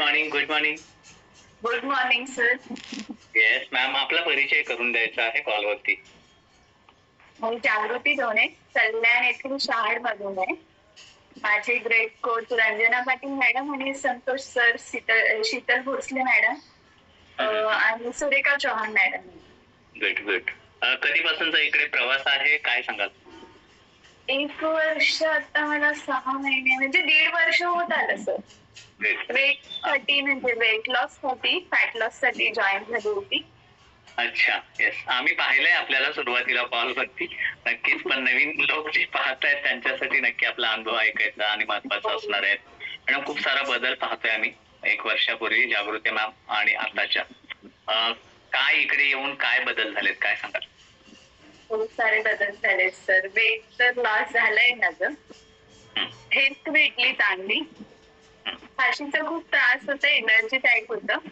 Morning good morning good morning sir yes ma'am आपला परिचय करून द्यायचा आहे कॉलवरती मी जागृती धोणे कल्याण येथील शहाड मधून आहे. माझे great coach Ranjana Patil madam आणि संतोष सर शीतल शीतल भोसले मॅडम आणि Surekha Chavan madam. Good good कधीपासूनचा इकडे प्रवास आहे? काय सांगाल? एक वर्ष आता मला सहा महिने म्हणजे दीड वर्ष होत आलं सर. वेटसाठी म्हणजे वेट लॉससाठी फॅट लॉससाठी जॉईन झाली होती. अच्छा येस आम्ही पाहिलंय आपल्याला सुरुवातीला कॉलवरती नक्कीच पण नवीन लोक जे पाहत आहेत त्यांच्यासाठी नक्की आपला अनुभव ऐकायचा आणि महत्त्वाचा असणार आहे मॅडम खूप सारा बदल पाहतोय आम्ही एक वर्षापूर्वी जागृती मॅम आणि आताच्या. काय इकडे येऊन काय बदल झालेत काय सांगाल? खूप सारे बदल झाले सर वेट तर लॉस झालंय माझं हेल्थ भेटली चांगली. फाशीचा खूप त्रास होता एनर्जी टाईप होतं.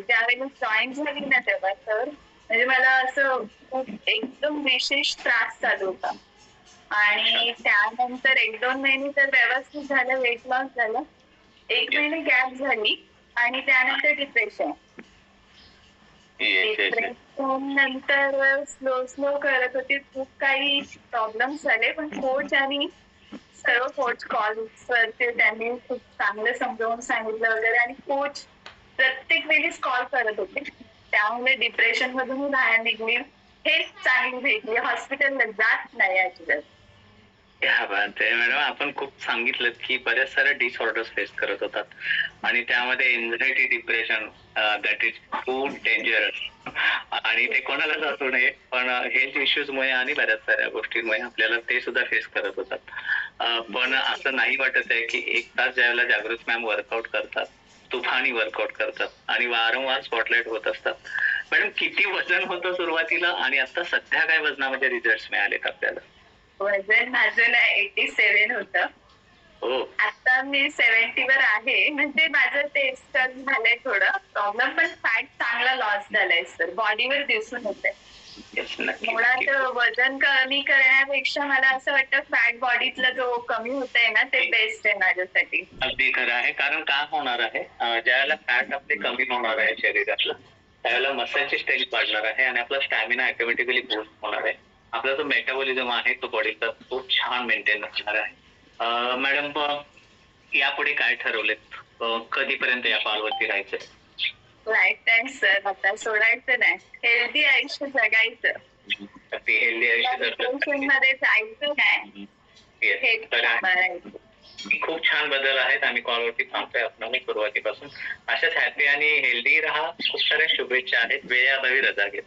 ज्यावेळेला जॉईन झाली ना तेव्हा तर म्हणजे मला असं खूप एकदम विशेष त्रास चालू होता. आणि त्यानंतर एक दोन महिने तर व्यवस्थित झालं वेट लॉस झालं. एक महिने गॅप झाली आणि त्यानंतर डिप्रेशन नंतर स्लो स्लो करत होती. खूप काही प्रॉब्लेम्स झाले पण कोच आणि सर्व कोच कॉल वरती त्यांनी खूप चांगलं समजावून सांगितलं वगैरे. आणि कोच प्रत्येक वेळीच कॉल करत होते. त्यामुळे डिप्रेशन मधून बाहेर निघली. हेच चांगली भेटली. हॉस्पिटलला जात नाही अजिबात. मॅडम आपण खूप सांगितलं की बऱ्याच साऱ्या डिसऑर्डर्स फेस करत होतात. आणि त्यामध्ये anxiety depression that is too dangerous आणि ते कोणालाच असू नये पण हेल्थ इश्यूज मुळे आणि बऱ्याच साऱ्या गोष्टींमुळे आपल्याला ते सुद्धा फेस करत होतात. पण असं नाही वाटत आहे की एक तास ज्यावेळेला जागृत मॅम वर्कआउट करतात तुफानी वर्कआउट करतात आणि वारंवार स्पॉटलाईट होत असतात. मॅडम किती वजन होतं सुरुवातीला आणि आता सध्या काय वजनामध्ये रिझल्ट मिळालेत आपल्याला? वजन माझं ना एटी सेव्हन होतं आता मी सेव्हन्टी वर आहे. म्हणजे माझं ते स्टक झालंय थोडं. प्रॉब्लेम पण फॅट चांगला लॉस झालाय सर बॉडीवर दिसून मुळात नक्की. वजन कमी करण्यापेक्षा मला असं वाटतं फॅट बॉडीतला जो कमी होत आहे ना ते बेस्ट आहे माझ्यासाठी. अगदी खरं आहे. कारण काय होणार आहे? ज्यावेळेला फॅट आपले कमी होणार आहे शरीरातला त्यावेळेला मसलची स्ट्रेंथ वाढणार आहे आणि आपला स्टॅमिना ऑटोमॅटिकली बूस्ट होणार आहे. आपला जो मेटाबॉलिझम आहे तो बॉडीचा खूप छान मेंटेन असणार आहे. अं, मॅडम यापुढे काय ठरवलेत? कधीपर्यंत या कॉलवरती राहायचंय? टाईम सर आता सोडायचं नाही. हेल्दी आयुष्य जगायचं. हेल्दी मध्ये जायचं नाही. खूप छान बदल आहेत. आम्ही कॉलवरती सांगतोय आपण सुरुवातीपासून. अशाच हॅपी आणि हेल्दी राहा. खूप साऱ्या शुभेच्छा आहेत. वेळाभावी रजा घेत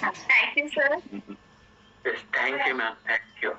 Thank you, sir. Mm-hmm. Yes, thank you, ma'am. Thank you.